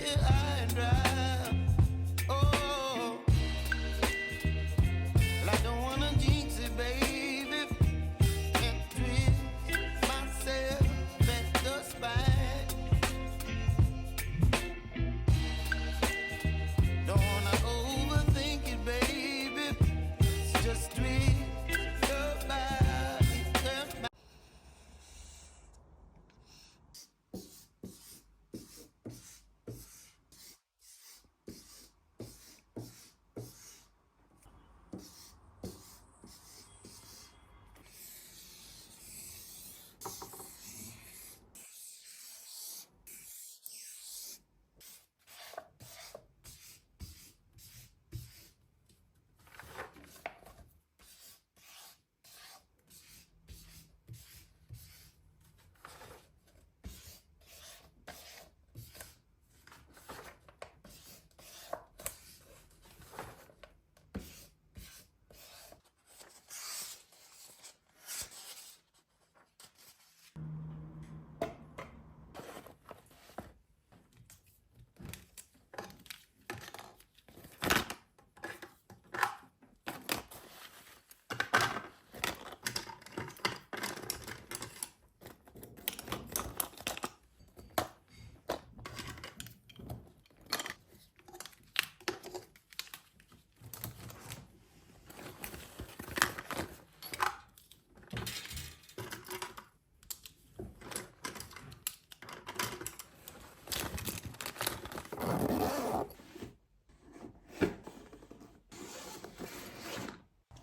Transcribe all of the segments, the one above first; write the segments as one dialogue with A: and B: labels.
A: it high and dry.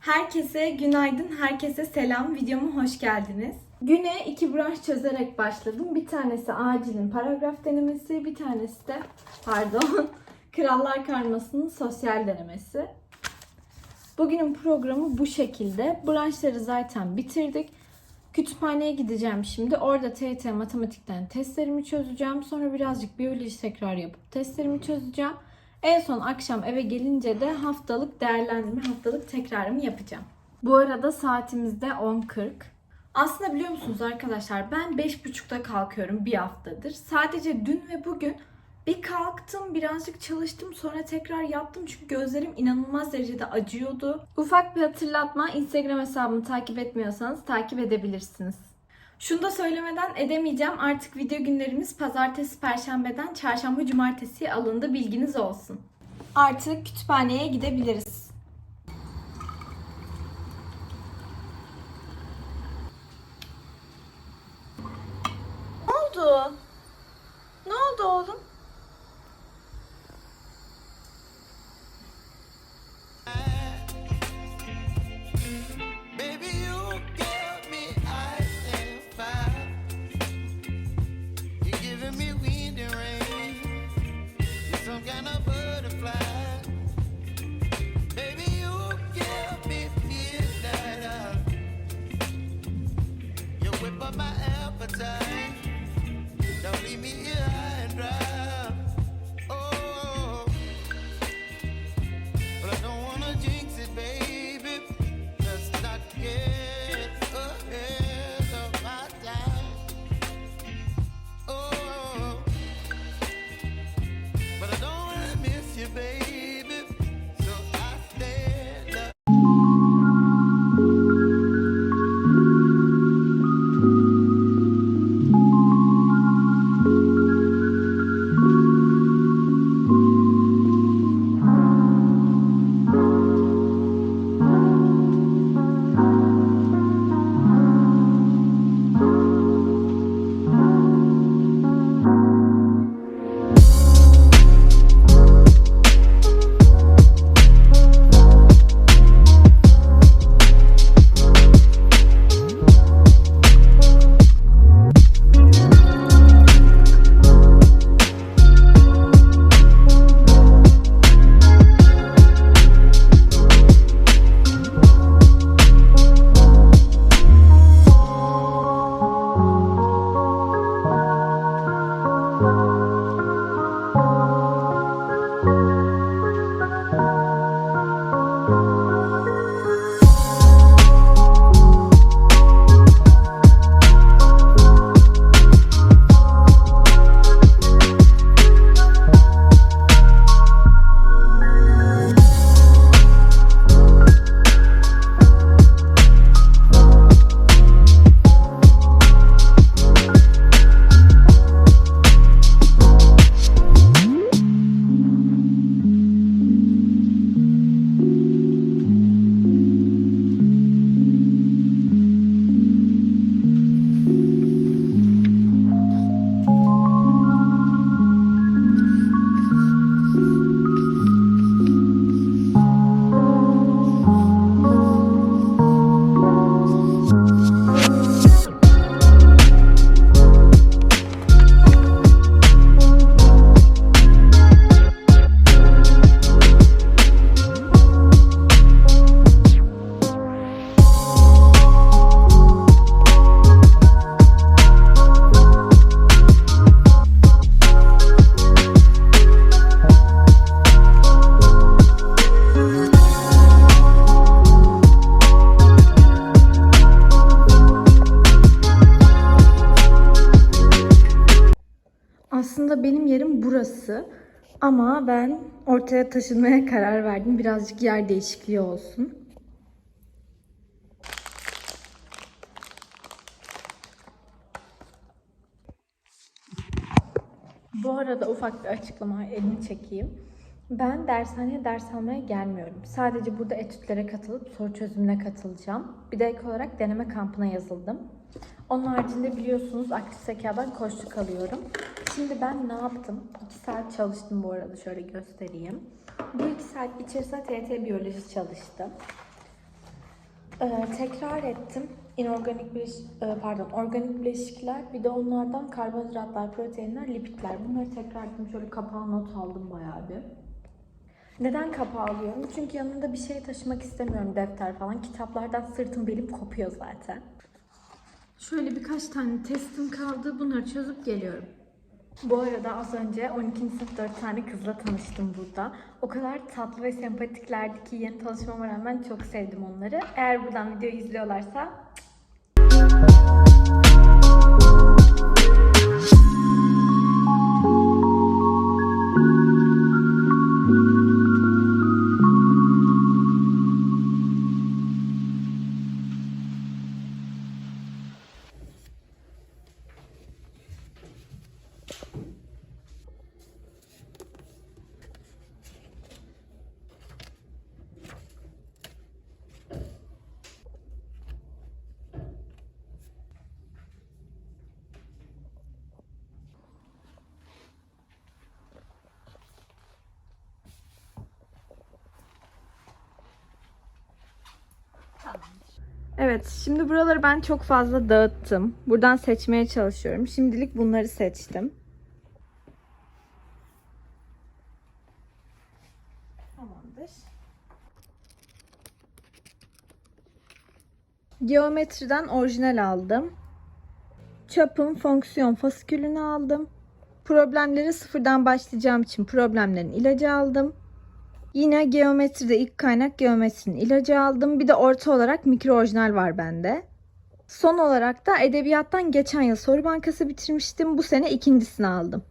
B: Herkese günaydın, herkese selam. Videoma hoş geldiniz. Güne iki branş çözerek başladım. Bir tanesi acilin paragraf denemesi, bir tanesi de pardon, Krallar Karması'nın sosyal denemesi. Bugünün programı bu şekilde. Branşları zaten bitirdik. Kütüphaneye gideceğim şimdi. Orada TYT matematikten testlerimi çözeceğim. Sonra birazcık biyoloji tekrar yapıp testlerimi çözeceğim. En son akşam eve gelince de haftalık değerlendirme, haftalık tekrarımı yapacağım. Bu arada saatimizde 10.40. Aslında biliyor musunuz arkadaşlar ben 5.30'da kalkıyorum bir haftadır. Sadece dün ve bugün bir kalktım, birazcık çalıştım, sonra tekrar yattım çünkü gözlerim inanılmaz derecede acıyordu. Ufak bir hatırlatma, Instagram hesabımı takip etmiyorsanız takip edebilirsiniz. Şunu da söylemeden edemeyeceğim. Artık video günlerimiz pazartesi, perşembeden çarşamba, cumartesiye alındı. Bilginiz olsun. Artık kütüphaneye gidebiliriz. my
A: Thank you.
B: Burası. Ama ben ortaya taşınmaya karar verdim. Birazcık yer değişikliği olsun. Bu arada ufak bir açıklama elini çekeyim. Ben dershaneye ders almaya gelmiyorum. Sadece burada etütlere katılıp soru çözümüne katılacağım. Bir de ek olarak deneme kampına yazıldım. Onun haricinde biliyorsunuz aktif zekadan koştuk alıyorum. Şimdi ben ne yaptım? 2 saat çalıştım bu arada şöyle göstereyim. Bu 2 saat içerisinde TYT biyoloji çalıştım. Ee, tekrar ettim. İnorganik bileş, e, pardon, organik bileşikler, bir de onlardan karbonhidratlar, proteinler, lipidler. Bunları tekrar ettim. Şöyle kapağı not aldım bayağı bir. Neden kapağı alıyorum? Çünkü yanında bir şey taşımak istemiyorum. Defter falan. Kitaplardan sırtım belim kopuyor zaten. Şöyle birkaç tane testim kaldı. Bunları çözüp geliyorum. Bu arada az önce 12. sınıf 4 tane kızla tanıştım burada. O kadar tatlı ve sempatiklerdi ki yeni tanışmama rağmen çok sevdim onları. Eğer buradan videoyu izliyorlarsa Evet, şimdi buraları ben çok fazla dağıttım. Buradan seçmeye çalışıyorum. Şimdilik bunları seçtim. Geometriden orijinal aldım. Çapın fonksiyon fasikülünü aldım. Problemleri sıfırdan başlayacağım için problemlerin ilacı aldım. Yine geometride ilk kaynak geometrinin ilacı aldım. Bir de orta olarak mikro orijinal var bende. Son olarak da edebiyattan geçen yıl soru bankası bitirmiştim. Bu sene ikincisini aldım.